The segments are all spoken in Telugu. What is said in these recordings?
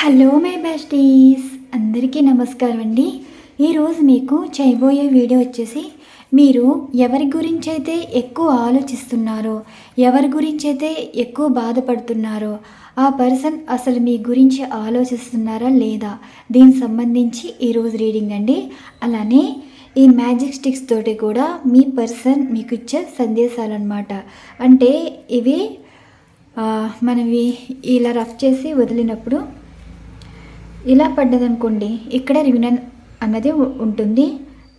హలో మై బెస్టీస్ అందరికీ నమస్కారం అండి. ఈరోజు మీకు చేయబోయే వీడియో వచ్చేసి మీరు ఎవరి గురించి అయితే ఎక్కువ ఆలోచిస్తున్నారో ఎవరి గురించి అయితే ఎక్కువ బాధపడుతున్నారో ఆ పర్సన్ అసలు మీ గురించి ఆలోచిస్తున్నారా లేదా దీనికి సంబంధించి ఈరోజు రీడింగ్ అండి. అలానే ఈ మ్యాజిక్ స్టిక్స్ తోటి కూడా మీ పర్సన్ మీకు ఇచ్చే సందేశాలు అనమాట అంటే ఇవి మనవి ఇలా రఫ్ చేసి వదిలినప్పుడు ఇలా పడ్డదనుకోండి ఇక్కడ రివినన్ అన్నది ఉంటుంది.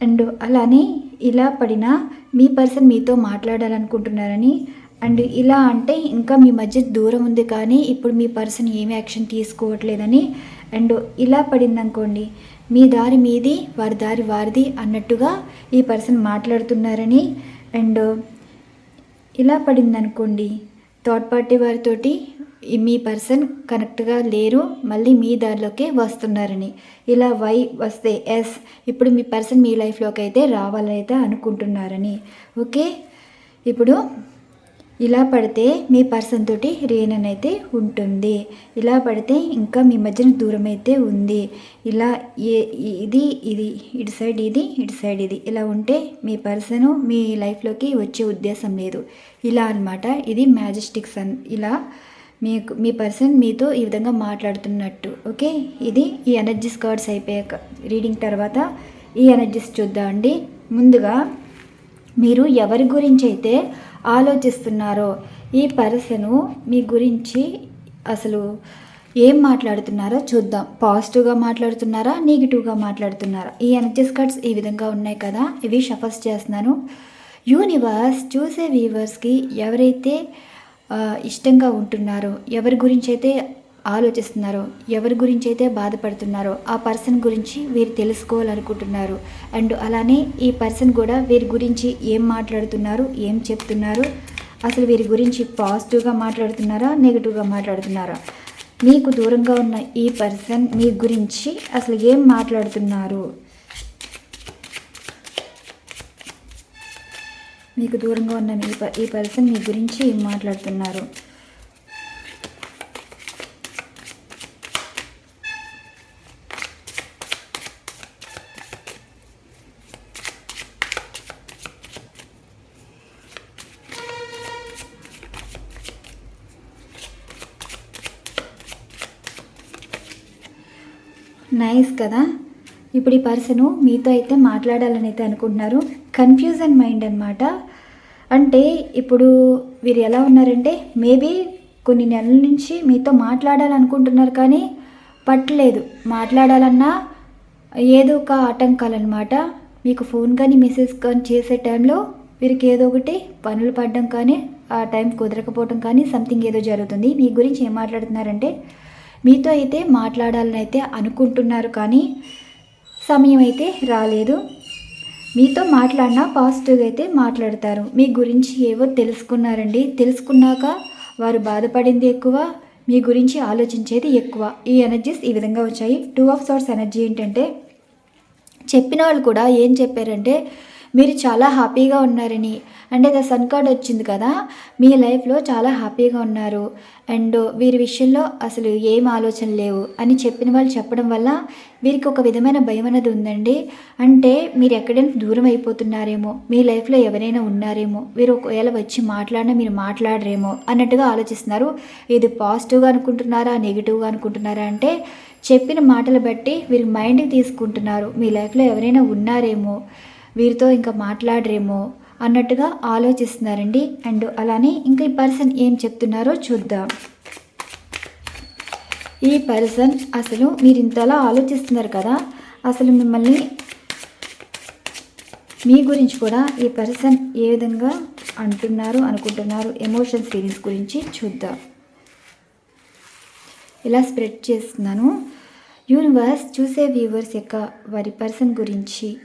అండ్ అలానే ఇలా పడినా మీ పర్సన్ మీతో మాట్లాడాలనుకుంటున్నారని అండ్ ఇలా అంటే ఇంకా మీ మధ్య దూరం ఉంది కానీ ఇప్పుడు మీ పర్సన్ ఏమి యాక్షన్ తీసుకోవట్లేదని అండ్ ఇలా పడిందనుకోండి మీ దారి మీది వారి దారి వారిది అన్నట్టుగా ఈ పర్సన్ మాట్లాడుతున్నారని అండ్ ఇలా పడింది అనుకోండి థర్డ్ పార్టీ వారితోటి మీ పర్సన్ కనెక్ట్గా లేరు మళ్ళీ మీ దారిలోకే వస్తున్నారని. ఇలా వై వస్తే ఎస్ ఇప్పుడు మీ పర్సన్ మీ లైఫ్లోకి అయితే రావాలైతే అనుకుంటున్నారని. ఓకే? ఇప్పుడు ఇలా పడితే మీ పర్సన్ తోటి రీనన్ అయితే ఉంటుంది. ఇలా పడితే ఇంకా మీ మధ్యన దూరం అయితే ఉంది. ఇలా ఏ ఇది ఇది ఇటు సైడ్ ఇది ఇటు సైడ్ ఇది. ఇలా ఉంటే మీ పర్సన్ మీ లైఫ్లోకి వచ్చే ఉద్దేశం లేదు. ఇలా అన్నమాట. ఇది మ్యాజిస్టిక్స్ అన్ ఇలా మీకు మీ పర్సన్ మీతో ఈ విధంగా మాట్లాడుతున్నట్టు ఓకే? ఇది ఈ ఎనర్జీస్ కార్డ్స్ అయిపోయాక రీడింగ్ తర్వాత ఈ ఎనర్జీస్ చూద్దాం అండి. ముందుగా మీరు ఎవరి గురించి అయితే ఆలోచిస్తున్నారో ఈ పర్సను మీ గురించి అసలు ఏం మాట్లాడుతున్నారో చూద్దాం. పాజిటివ్గా మాట్లాడుతున్నారా నెగిటివ్గా మాట్లాడుతున్నారా? ఈ ఎనర్జీస్ కార్డ్స్ ఈ విధంగా ఉన్నాయి కదా ఇవి షఫల్స్ చేస్తున్నాను. యూనివర్స్ చూసే వ్యూవర్స్కి ఎవరైతే ఇష్టంగా ఉంటున్నారో ఎవరి గురించి అయితే ఆలోచిస్తున్నారో ఎవరి గురించి అయితే బాధపడుతున్నారో ఆ పర్సన్ గురించి వీరు తెలుసుకోవాలనుకుంటున్నారు. అండ్ అలానే ఈ పర్సన్ కూడా వీరి గురించి ఏం మాట్లాడుతున్నారు ఏం చెప్తున్నారు అసలు వీరి గురించి పాజిటివ్గా మాట్లాడుతున్నారా నెగిటివ్గా మాట్లాడుతున్నారా? మీకు దూరంగా ఉన్న ఈ పర్సన్ మీ గురించి అసలు ఏం మాట్లాడుతున్నారు? మీకు దూరంగా ఉన్న మీ ప- ఈ పర్సన్ మీ గురించి మాట్లాడుతున్నారు. నైస్ కదా? ఇప్పుడు ఈ పర్సను మీతో అయితే మాట్లాడాలని అయితే అనుకుంటున్నారు. కన్ఫ్యూజన్ మైండ్ అనమాట అంటే ఇప్పుడు వీరు ఎలా ఉన్నారంటే మేబీ కొన్ని నెలల నుంచి మీతో మాట్లాడాలనుకుంటున్నారు కానీ పట్టలేదు. మాట్లాడాలన్నా ఏదో ఒక ఆటంకాలు అనమాట మీకు ఫోన్ కానీ మెసేజ్ కానీ చేసే టైంలో వీరికి ఏదో ఒకటి పనులు పడడం కానీ ఆ టైం కుదరకపోవడం కానీ సంథింగ్ ఏదో జరుగుతుంది. మీ గురించి ఏం మాట్లాడుతున్నారంటే మీతో అయితే మాట్లాడాలని అయితే అనుకుంటున్నారు కానీ సమయం అయితే రాలేదు. మీతో మాట్లాడినా పాజిటివ్గా అయితే మాట్లాడతారు. మీ గురించి ఏవో తెలుసుకున్నారండి. తెలుసుకున్నాక వారు బాధపడింది ఎక్కువ మీ గురించి ఆలోచించేది ఎక్కువ. ఈ ఎనర్జీస్ ఈ విధంగా వచ్చాయి. టూ ఆఫ్ సోర్స్ ఎనర్జీ ఏంటంటే చెప్పిన వాళ్ళు కూడా ఏం చెప్పారంటే మీరు చాలా హ్యాపీగా ఉన్నారని. అంటే ద సన్ కార్డ్ వచ్చింది కదా మీ లైఫ్లో చాలా హ్యాపీగా ఉన్నారు. అండ్ వీరి విషయంలో అసలు ఏం ఆలోచన లేవు అని చెప్పిన వాళ్ళు చెప్పడం వల్ల వీరికి ఒక విధమైన భయం అనేది ఉందండి. అంటే మీరు ఎక్కడైనా దూరం అయిపోతున్నారేమో మీ లైఫ్లో ఎవరైనా ఉన్నారేమో వీరు ఒకవేళ వచ్చి మాట్లాడినా మీరు మాట్లాడరేమో అన్నట్టుగా ఆలోచిస్తున్నారు. ఇది పాజిటివ్గా అనుకుంటున్నారా నెగిటివ్గా అనుకుంటున్నారా అంటే చెప్పిన మాటలు బట్టి వీరి మైండ్కి తీసుకుంటున్నారు. మీ లైఫ్లో ఎవరైనా ఉన్నారేమో వీరితో ఇంకా మాట్లాడరేమో అన్నట్టుగా ఆలోచిస్తున్నారండి. అండ్ అలానే ఇంకా ఈ పర్సన్ ఏం చెప్తున్నారో చూద్దాం. ఈ పర్సన్ అసలు మీరు ఇంతలా ఆలోచిస్తున్నారు కదా అసలు మిమ్మల్ని మీ గురించి కూడా ఈ పర్సన్ ఏ విధంగా అంటున్నారు అనుకుంటున్నారు ఎమోషన్స్ ఫీలింగ్స్ గురించి చూద్దాం. ఇలా స్ప్రెడ్ చేస్తున్నాను. యూనివర్స్ చూసే వ్యూవర్స్ యొక్క వారి పర్సన్ గురించి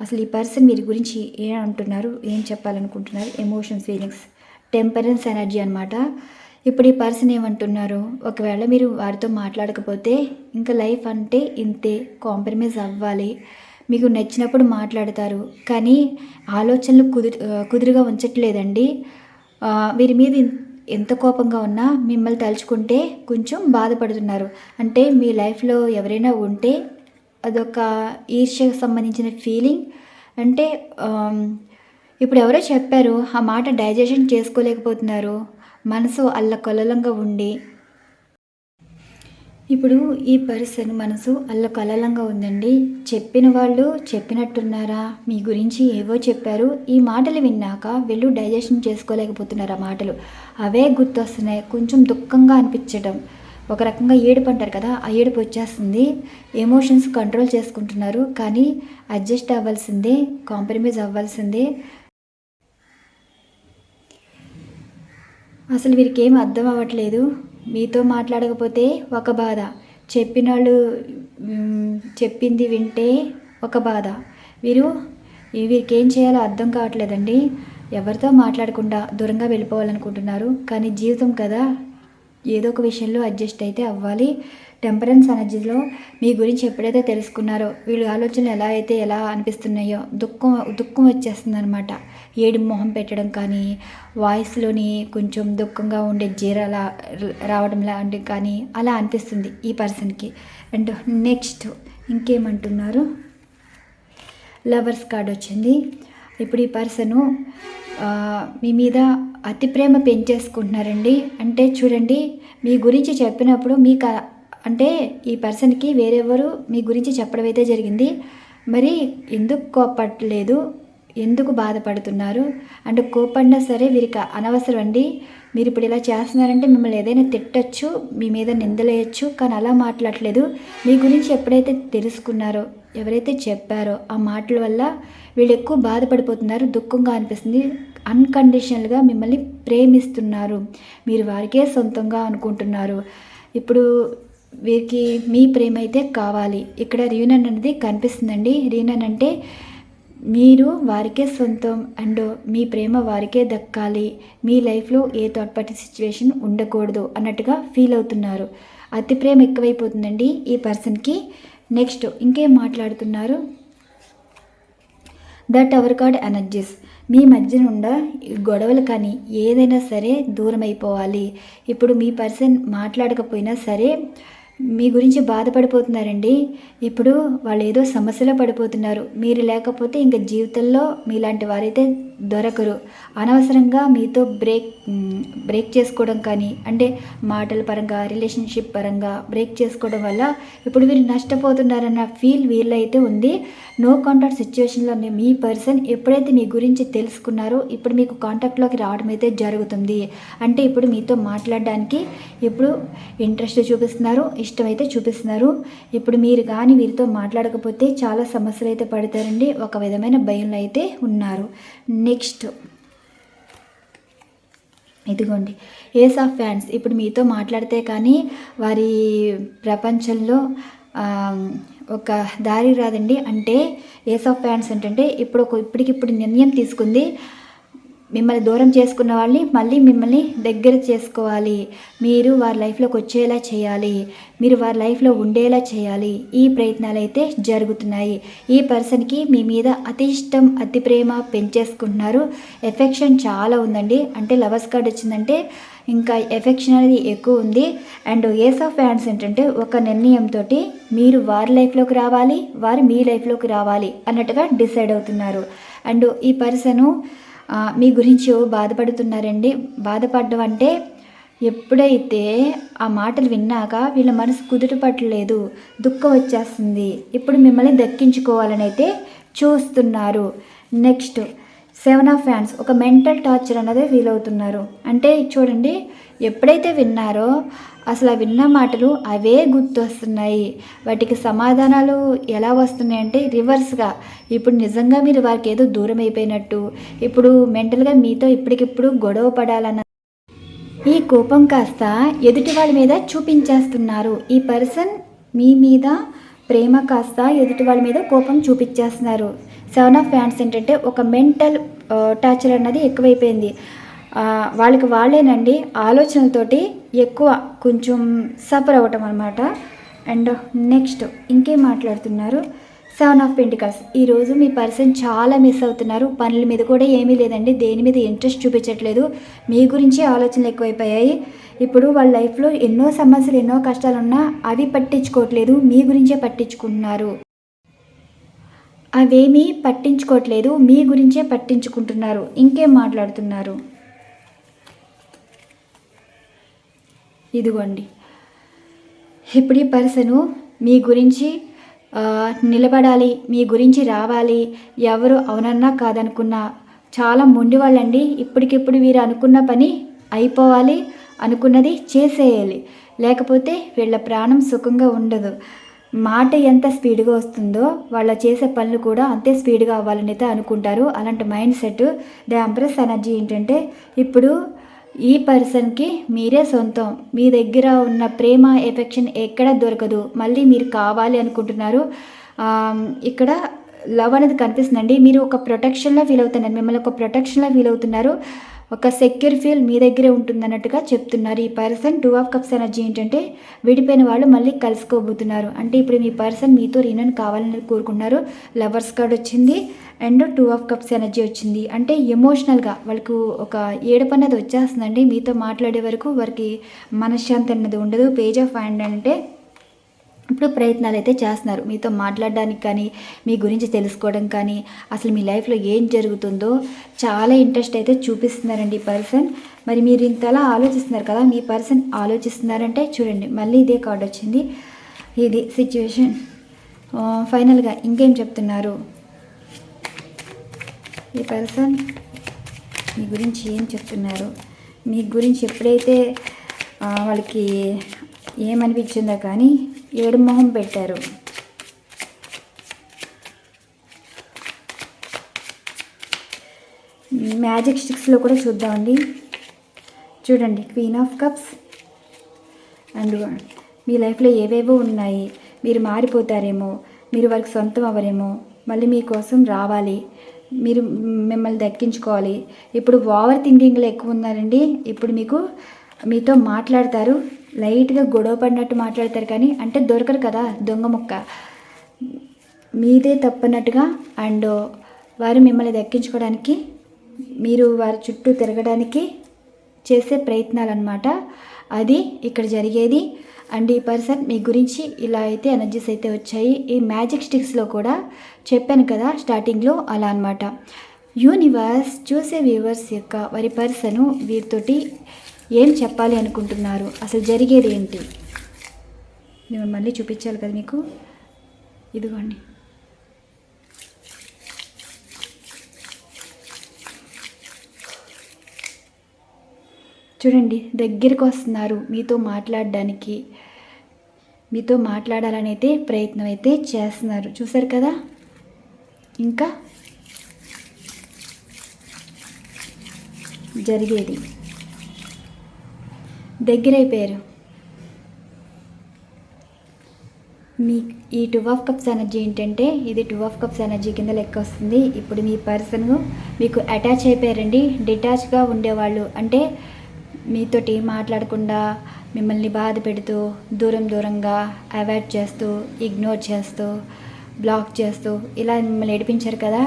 అసలు ఈ పర్సన్ మీరు గురించి ఏం అంటున్నారు ఏం చెప్పాలనుకుంటున్నారు? ఎమోషన్స్ ఫీలింగ్స్ టెంపరెన్స్ ఎనర్జీ అనమాట ఇప్పుడు ఈ పర్సన్ ఏమంటున్నారు? ఒకవేళ మీరు వారితో మాట్లాడకపోతే ఇంకా లైఫ్ అంటే ఇంతే కాంప్రమైజ్ అవ్వాలి. మీకు నచ్చినప్పుడు మాట్లాడతారు. కానీ ఆలోచనలు కుదురు కుదురుగా ఉంచట్లేదండి. వీరి మీద ఎంత కోపంగా ఉన్నా మిమ్మల్ని తలుచుకుంటే కొంచెం బాధపడుతున్నారు. అంటే మీ లైఫ్లో ఎవరైనా ఉంటే అదొక ఈర్ష్యకు సంబంధించిన ఫీలింగ్ అంటే ఇప్పుడు ఎవరో చెప్పారు ఆ మాట డైజెషన్ చేసుకోలేకపోతున్నారు. మనసు అల్లకొల్లలంగా ఉండి ఇప్పుడు ఈ పర్సన్ మనసు అల్లకల్లంగా ఉందండి. చెప్పిన వాళ్ళు చెప్పినట్టున్నారా? మీ గురించి ఏవో చెప్పారు. ఈ మాటలు విన్నాక వీళ్ళు డైజెషన్ చేసుకోలేకపోతున్నారు ఆ మాటలు. అవే గుర్తొస్తున్నాయి. కొంచెం దుఃఖంగా అనిపించడం ఒక రకంగా ఏడుపు అంటారు కదా ఆ ఏడుపు వచ్చేస్తుంది. ఎమోషన్స్ కంట్రోల్ చేసుకుంటున్నారు. కానీ అడ్జస్ట్ అవ్వాల్సిందే కాంప్రమైజ్ అవ్వాల్సిందే. అసలు వీరికి ఏం అర్థం అవ్వట్లేదు. మీతో మాట్లాడకపోతే ఒక బాధ. చెప్పిన వాళ్ళు చెప్పింది వింటే ఒక బాధ. వీరు వీరికి ఏం చేయాలో అర్థం కావట్లేదండి. ఎవరితో మాట్లాడకుండా దూరంగా వెళ్ళిపోవాలనుకుంటున్నారు. కానీ జీవితం కదా ఏదో ఒక విషయంలో అడ్జస్ట్ అయితే అవ్వాలి. టెంపరెన్స్ ఎనర్జీలో మీ గురించి ఎప్పుడైతే తెలుసుకున్నారో వీళ్ళ ఆలోచనలు ఎలా అయితే ఎలా అనిపిస్తున్నాయో దుఃఖం దుఃఖం వచ్చేస్తుంది అనమాట ఏడు మొహం పెట్టడం కానీ వాయిస్లోని కొంచెం దుఃఖంగా ఉండే జీరలా రావడం లాంటివి కానీ అలా అనిపిస్తుంది ఈ పర్సన్కి అండ్ నెక్స్ట్ ఇంకేమంటున్నారు? లవర్స్ కార్డ్ వచ్చింది. ఇప్పుడు ఈ పర్సను మీ మీద అతి ప్రేమ పెంచేసుకుంటున్నారండి. అంటే చూడండి మీ గురించి చెప్పినప్పుడు మీకు అంటే ఈ పర్సన్కి వేరెవరు మీ గురించి చెప్పడం అయితే జరిగింది. మరి ఎందుకు కోపట్లేదు ఎందుకు బాధపడుతున్నారు? అంటే కోపడినా సరే వీరికి అనవసరం అండి మీరు ఇప్పుడు ఇలా చేస్తున్నారంటే మిమ్మల్ని ఏదైనా తిట్టచ్చు మీ మీద నిందలేయచ్చు కానీ అలా మాట్లాడలేదు మీ గురించి ఎప్పుడైతే తెలుసుకున్నారో ఎవరైతే చెప్పారో ఆ మాటల వల్ల వీళ్ళు ఎక్కువ బాధపడిపోతున్నారు దుఃఖంగా అనిపిస్తుంది. అన్కండిషనల్గా మిమ్మల్ని ప్రేమిస్తున్నారు. మీరు వారికే సొంతంగా అనుకుంటున్నారు. ఇప్పుడు వీరికి మీ ప్రేమ అయితే కావాలి. ఇక్కడ రీయూనన్ అనేది కనిపిస్తుందండి. రీయూనన్ అంటే మీరు వారికే సొంతం అండ్ మీ ప్రేమ వారికే దక్కాలి. మీ లైఫ్లో ఏ తోడ్పాటి సిచ్యువేషన్ ఉండకూడదు అన్నట్టుగా ఫీల్ అవుతున్నారు. అతి ప్రేమ ఎక్కువైపోతుందండి ఈ పర్సన్కి నెక్స్ట్ ఇంకేం మాట్లాడుతున్నారు? That hour card energies. మీ మధ్య నుండా గొడవలు కానీ ఏదైనా సరే దూరం అయిపోవాలి ఇప్పుడు మీ పర్సన్ మాట్లాడకపోయినా సరే మీ గురించి బాధపడిపోతున్నారండి. ఇప్పుడు వాళ్ళు ఏదో సమస్యలో పడిపోతున్నారు. మీరు లేకపోతే ఇంకా జీవితంలో మీలాంటి వారైతే దొరకరు. అనవసరంగా మీతో బ్రేక్ బ్రేక్ చేసుకోవడం కానీ అంటే మాటల పరంగా రిలేషన్షిప్ పరంగా బ్రేక్ చేసుకోవడం వల్ల ఇప్పుడు మీరు నష్టపోతున్నారన్న ఫీల్ వీళ్ళైతే ఉంది. నో కాంటాక్ట్ సిచ్యువేషన్లో మీ పర్సన్ ఎప్పుడైతే మీ గురించి తెలుసుకున్నారో ఇప్పుడు మీకు కాంటాక్ట్లోకి రావడం అయితే జరుగుతుంది. అంటే ఇప్పుడు మీతో మాట్లాడడానికి ఇప్పుడు ఇంట్రెస్ట్ చూపిస్తున్నారు ఇష్టమైతే చూపిస్తున్నారు. ఇప్పుడు మీరు కానీ వీరితో మాట్లాడకపోతే చాలా సమస్యలు అయితే పడతారండి. ఒక విధమైన భయంలో అయితే ఉన్నారు. నెక్స్ట్. ఇదిగోండి. ఏస్ ఆఫ్ ఫ్యాన్స్ ఇప్పుడు మీతో మాట్లాడితే కానీ వారి ప్రపంచంలో ఒక దారి రాదండి. అంటే ఏస్ ఆఫ్ ఫ్యాన్స్ ఏంటంటే ఇప్పుడు ఒక ఇప్పటికిప్పుడు నిర్ణయం తీసుకుంది మిమ్మల్ని దూరం చేసుకున్న వాళ్ళని మళ్ళీ మిమ్మల్ని దగ్గర చేసుకోవాలి. మీరు వారి లైఫ్లోకి వచ్చేలా చేయాలి. మీరు వారి లైఫ్లో ఉండేలా చేయాలి. ఈ ప్రయత్నాలు అయితే జరుగుతున్నాయి. ఈ పర్సన్కి మీ మీద అతి ఇష్టం అతి ప్రేమ పెంచేసుకుంటున్నారు. ఎఫెక్షన్ చాలా ఉందండి. అంటే లవర్స్ కార్డ్ వచ్చిందంటే ఇంకా ఎఫెక్షన్ అనేది ఎక్కువ ఉంది. అండ్ ఏస్ ఆఫ్ ఫ్యాన్స్ ఏంటంటే ఒక నిర్ణయంతో మీరు వారి లైఫ్లోకి రావాలి వారు మీ లైఫ్లోకి రావాలి అన్నట్టుగా డిసైడ్ అవుతున్నారు. అండ్ ఈ పర్సను మీ గురించి బాధపడుతున్నారండి? బాధపడడం అంటే ఎప్పుడైతే ఆ మాటలు విన్నాక వీళ్ళ మనసు కుదుట పట్టలేదు దుఃఖం వచ్చేస్తుంది. ఇప్పుడు మిమ్మల్ని దక్కించుకోవాలని అయితే చూస్తున్నారు. నెక్స్ట్ సెవెన్ ఆఫ్ ఫ్యాన్స్ ఒక మెంటల్ టార్చర్ అనేది ఫీల్ అవుతున్నారు. అంటే చూడండి ఎప్పుడైతే విన్నారో అసలు ఆ విన్న మాటలు అవే గుర్తొస్తున్నాయి. వాటికి సమాధానాలు ఎలా వస్తున్నాయి అంటే రివర్స్గా. ఇప్పుడు నిజంగా మీరు వారికి ఏదో దూరం అయిపోయినట్టు. ఇప్పుడు మెంటల్గా మీతో ఇప్పటికిప్పుడు గొడవ పడాలన్న ఈ కోపం కాస్త ఎదుటి వాళ్ళ మీద చూపించేస్తున్నారు. ఈ పర్సన్ మీ మీద ప్రేమ కాస్త ఎదుటి వాళ్ళ మీద కోపం చూపించేస్తున్నారు. సెవెన్ ఆఫ్ ఫ్యాన్స్ ఏంటంటే ఒక మెంటల్ టార్చర్ అన్నది ఎక్కువైపోయింది. వాళ్ళకి వాళ్ళేనండి ఆలోచనలతోటి ఎక్కువ కొంచెం సఫర్ అవ్వటం అనమాట అండ్ నెక్స్ట్ ఇంకేం మాట్లాడుతున్నారు? Seven of pentacles. ఈరోజు మీ పర్సన్ చాలా మిస్ అవుతున్నారు. పనుల మీద కూడా ఏమీ లేదండి. దేని మీద ఇంట్రెస్ట్ చూపించట్లేదు. మీ గురించి ఆలోచనలు ఎక్కువైపోయాయి. ఇప్పుడు వాళ్ళ లైఫ్లో ఎన్నో సమస్యలు ఎన్నో కష్టాలు ఉన్నా అవి పట్టించుకోవట్లేదు. మీ గురించే పట్టించుకుంటున్నారు. అవేమీ పట్టించుకోవట్లేదు. మీ గురించే పట్టించుకుంటున్నారు. ఇంకేం మాట్లాడుతున్నారు? ఇదిగోండి. ఇప్పుడు ఈ పర్సను మీ గురించి నిలబడాలి మీ గురించి రావాలి ఎవరు అవునన్నా కాదనుకున్నా. చాలా మొండి వాళ్ళండి ఇప్పటికిప్పుడు వీరు అనుకున్న పని అయిపోవాలి అనుకున్నది చేసేయాలి. లేకపోతే వీళ్ళ ప్రాణం సుఖంగా ఉండదు. మాట ఎంత స్పీడ్గా వస్తుందో వాళ్ళ చేసే పనులు కూడా అంతే స్పీడ్గా అవ్వాలని అయితే అనుకుంటారు. అలాంటి mind set the empress energy ఏంటంటే ఇప్పుడు ఈ పర్సన్కి మీరే సొంతం. మీ దగ్గర ఉన్న ప్రేమ ఎఫెక్షన్ ఎక్కడ దొరకదు. మళ్ళీ మీరు కావాలి అనుకుంటున్నారు. ఇక్కడ లవ్ అనేది కనిపిస్తుందండి. మీరు ఒక ప్రొటెక్షన్లో ఫీల్ అవుతున్నారు. మిమ్మల్ని ఒక ప్రొటెక్షన్లో ఫీల్ అవుతున్నారు. ఒక సెక్యూర్ ఫీల్ మీ దగ్గరే ఉంటుందన్నట్టుగా చెప్తున్నారు. ఈ person two of cups energy ఏంటంటే విడిపోయిన వాళ్ళు మళ్ళీ కలుసుకోబోతున్నారు. అంటే ఇప్పుడు మీ పర్సన్ మీతో రీనన్ కావాలని కోరుకున్నారు. లవర్స్ కార్డ్ వచ్చింది and two of cups energy వచ్చింది. అంటే ఎమోషనల్గా వాళ్ళకు ఒక ఏడుపు అన్నది వచ్చేస్తుందండి. మీతో మాట్లాడే వరకు వారికి మనశ్శాంతి అన్నది ఉండదు. పేజ్ ఆఫ్ హ్యాండ్ అంటే ఇప్పుడు ప్రయత్నాలు అయితే చేస్తున్నారు. మీతో మాట్లాడడానికి కానీ మీ గురించి తెలుసుకోవడం కానీ అసలు మీ లైఫ్లో ఏం జరుగుతుందో చాలా ఇంట్రెస్ట్ అయితే చూపిస్తున్నారండి ఈ పర్సన్. మరి మీరు ఇంతలా ఆలోచిస్తున్నారు కదా మీ పర్సన్ ఆలోచిస్తున్నారంటే చూడండి మళ్ళీ ఇదే కార్డ్ వచ్చింది. ఇది సిచ్యువేషన్. ఫైనల్గా ఇంకేం చెప్తున్నారు? ఈ పర్సన్ మీ గురించి ఏం చెప్తున్నారు? మీ గురించి ఎప్పుడైతే వాళ్ళకి ఏమనిపించిందో కానీ ఏడు మొహం పెట్టారు. మ్యాజిక్ స్టిక్స్లో కూడా చూద్దామండి. చూడండి క్వీన్ ఆఫ్ కప్స్. అండ్ మీ లైఫ్లో ఏవేవో ఉన్నాయి. మీరు మారిపోతారేమో మీరు వారికి సొంతం అవ్వరేమో మళ్ళీ మీకోసం రావాలి. మీరు మిమ్మల్ని దక్కించుకోవాలి. ఇప్పుడు ఓవర్ థింకింగ్లో ఎక్కువ ఉన్నారండి. ఇప్పుడు మీకు మీతో మాట్లాడతారు. లైట్గా గొడవ పడినట్టు మాట్లాడతారు కానీ అంటే దొరకరు కదా దొంగ ముక్క. మీదే తప్పన్నట్టుగా అండ్ వారు మిమ్మల్ని దక్కించుకోవడానికి మీరు వారి చుట్టూ తిరగడానికి చేసే ప్రయత్నాలు అనమాట అది ఇక్కడ జరిగేది. అండ్ ఈ పర్సన్ మీ గురించి ఇలా అయితే ఎనర్జీస్ అయితే వచ్చాయి. ఈ మ్యాజిక్ స్టిక్స్లో కూడా చెప్పాను కదా స్టార్టింగ్లో అలా అనమాట యూనివర్స్ చూసే వ్యూవర్స్ యొక్క వారి పర్సను వీరితోటి ఏం చెప్పాలి అనుకుంటున్నారు? అసలు జరిగేది ఏంటి? నేను మళ్ళీ చూపించాలి కదా మీకు? ఇదిగోండి. చూడండి దగ్గరికి వస్తున్నారు మీతో మాట్లాడడానికి. మీతో మాట్లాడాలని అయితే ప్రయత్నం అయితే చేస్తున్నారు. చూసారు కదా? ఇంకా జరిగేది. దగ్గరైపోయారు మీ ఈ టూ ఆఫ్ కప్స్ ఎనర్జీ ఏంటంటే ఇది టూ ఆఫ్ కప్స్ ఎనర్జీ కింద లెక్క వస్తుంది. ఇప్పుడు మీ పర్సన్ మీకు అటాచ్ అయిపోయారండి. డిటాచ్గా ఉండేవాళ్ళు అంటే మీతోటి మాట్లాడకుండా మిమ్మల్ని బాధ పెడుతూ దూరం దూరంగా అవాయిడ్ చేస్తూ ఇగ్నోర్ చేస్తూ బ్లాక్ చేస్తూ ఇలా మిమ్మల్ని ఏడిపించారు కదా.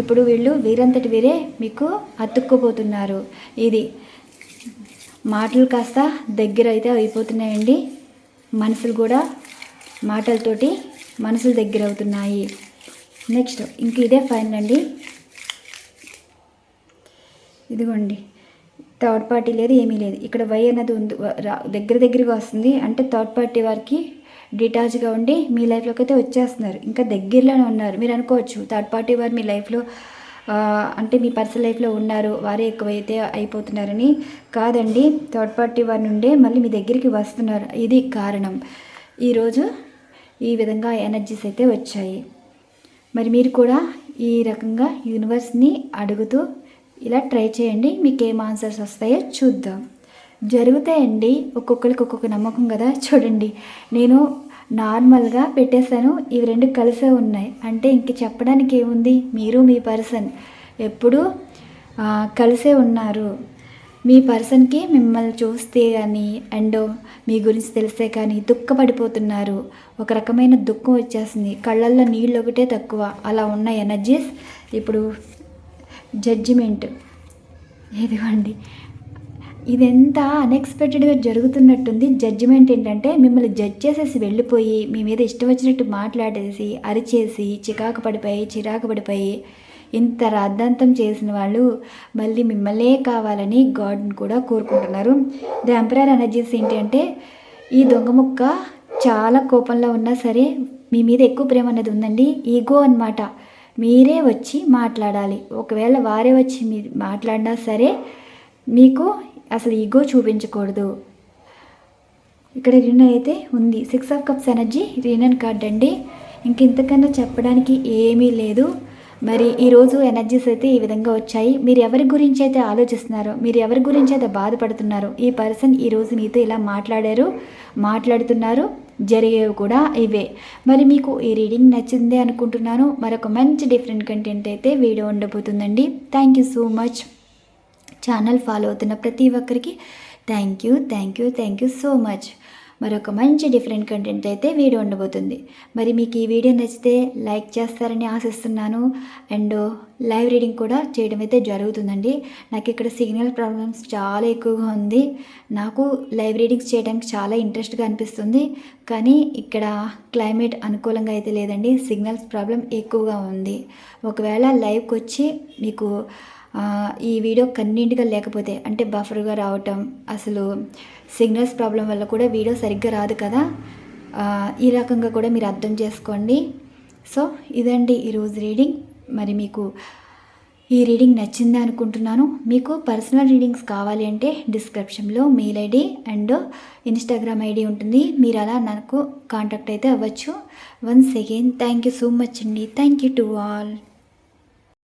ఇప్పుడు వీళ్ళు వీరంతటి వీరే మీకు అతుక్కుపోతున్నారు. ఇది మాటలు కాస్త దగ్గర అయితే అయిపోతున్నాయండి. మనసులు కూడా మాటలతోటి మనసులు దగ్గర అవుతున్నాయి నెక్స్ట్ ఇంక ఇదే ఫైనల్ అండి. ఇదిగోండి. థర్డ్ పార్టీ లేదు ఏమీ లేదు. ఇక్కడ వై అన్నది ఉంది దగ్గర దగ్గరగా వస్తుంది. అంటే థర్డ్ పార్టీ వారికి డిటాచ్గా ఉండి మీ లైఫ్లోకి అయితే వచ్చేస్తున్నారు. ఇంకా దగ్గరలోనే ఉన్నారు. మీరు అనుకోవచ్చు థర్డ్ పార్టీ వారు మీ లైఫ్లో అంటే మీ పర్సనల్ లైఫ్లో ఉన్నారు వారే ఎక్కువైతే అయిపోతున్నారని కాదండి. థర్డ్ పార్టీ వారి నుండే మళ్ళీ మీ దగ్గరికి వస్తున్నారు. ఇది కారణం. ఈరోజు ఈ విధంగా ఎనర్జీస్ అయితే వచ్చాయి. మరి మీరు కూడా ఈ రకంగా యూనివర్స్ని అడుగుతూ ఇలా ట్రై చేయండి. మీకు ఏం ఆన్సర్స్ వస్తాయో చూద్దాం. జరుగుతాయండి. ఒక్కొక్కరికి ఒక్కొక్క నమ్మకం కదా. చూడండి. నేను నార్మల్గా పెట్టేశాను. ఇవి రెండు కలిసే ఉన్నాయి. అంటే ఇంక చెప్పడానికి ఏముంది? మీరు మీ పర్సన్. ఎప్పుడు కలిసే ఉన్నారు. మీ పర్సన్కి మిమ్మల్ని చూస్తే కానీ అండ్ మీ గురించి తెలిస్తే కానీ దుఃఖపడిపోతున్నారు. ఒక రకమైన దుఃఖం వచ్చేసింది. కళ్ళల్లో నీళ్ళు ఒకటే తక్కువ. అలా ఉన్న ఎనర్జీస్ ఇప్పుడు జడ్జిమెంట్. ఇదిగోండి ఇదంతా అన్ఎక్స్పెక్టెడ్గా జరుగుతున్నట్టుంది. జడ్జిమెంట్ ఏంటంటే మిమ్మల్ని జడ్జ్ చేసేసి వెళ్ళిపోయి మీ మీద ఇష్టం వచ్చినట్టు మాట్లాడేసి అరిచేసి చికాకు పడిపోయి చిరాకు పడిపోయి ఇంత రాద్ధాంతం చేసిన వాళ్ళు మళ్ళీ మిమ్మల్నే కావాలని గాడ్ని కూడా కోరుకుంటున్నారు. ద ఎంపరర్ ఎనర్జీస్ ఏంటంటే ఈ దొంగ ముక్క చాలా కోపంలో ఉన్నా సరే మీ మీద ఎక్కువ ప్రేమ అనేది ఉందండి. ఈగో అన్నమాట. మీరే వచ్చి మాట్లాడాలి. ఒకవేళ వారే వచ్చి మీ మాట్లాడినా సరే మీకు అసలు ఈగో చూపించకూడదు. ఇక్కడ రిన్ అయితే ఉంది. Six of cups energy reunion card అండి. ఇంక ఇంతకన్నా చెప్పడానికి ఏమీ లేదు. మరి ఈరోజు ఎనర్జీస్ అయితే ఈ విధంగా వచ్చాయి. మీరు ఎవరి గురించి అయితే ఆలోచిస్తున్నారో మీరు ఎవరి గురించి అయితే బాధపడుతున్నారో ఈ పర్సన్ ఈరోజు మీతో ఇలా మాట్లాడారు మాట్లాడుతున్నారు జరిగేవి కూడా ఇవే. మరి మీకు ఈ రీడింగ్ నచ్చిందే అనుకుంటున్నాను. మరొక మంచి డిఫరెంట్ కంటెంట్ అయితే video ఉండబోతుందండి. Thank you so much. Channel follow అవుతున్న ప్రతి ఒక్కరికి thank you thank you thank you so much మరొక మంచి డిఫరెంట్ కంటెంట్ అయితే వీడియో ఉండబోతుంది. మరి మీకు ఈ వీడియో నచ్చితే లైక్ చేస్తారని ఆశిస్తున్నాను. అండ్ లైవ్ రీడింగ్ కూడా చేయడం అయితే జరుగుతుందండి. నాకు ఇక్కడ సిగ్నల్ ప్రాబ్లమ్స్ చాలా ఎక్కువగా ఉంది. నాకు లైవ్ రీడింగ్స్ చేయడానికి చాలా ఇంట్రెస్ట్గా అనిపిస్తుంది. కానీ ఇక్కడ క్లైమేట్ అనుకూలంగా అయితే లేదండి. సిగ్నల్స్ ప్రాబ్లం ఎక్కువగా ఉంది. ఒకవేళ లైవ్కి వచ్చి మీకు ఈ వీడియో కన్వీనియంట్గా లేకపోతే అంటే బఫర్గా రావటం అసలు సిగ్నల్స్ ప్రాబ్లం వల్ల కూడా వీడియో సరిగ్గా రాదు కదా ఈ రకంగా కూడా మీరు అర్థం చేసుకోండి. సో ఇదండి ఈరోజు రీడింగ్. మరి మీకు ఈ రీడింగ్ నచ్చింది అనుకుంటున్నాను. మీకు పర్సనల్ రీడింగ్స్ కావాలి అంటే డిస్క్రిప్షన్లో mail ID and Instagram ID ఉంటుంది. మీరు అలా నాకు కాంటాక్ట్ అయితే అవ్వచ్చు. Once again thank you so much అండి. Thank you to all.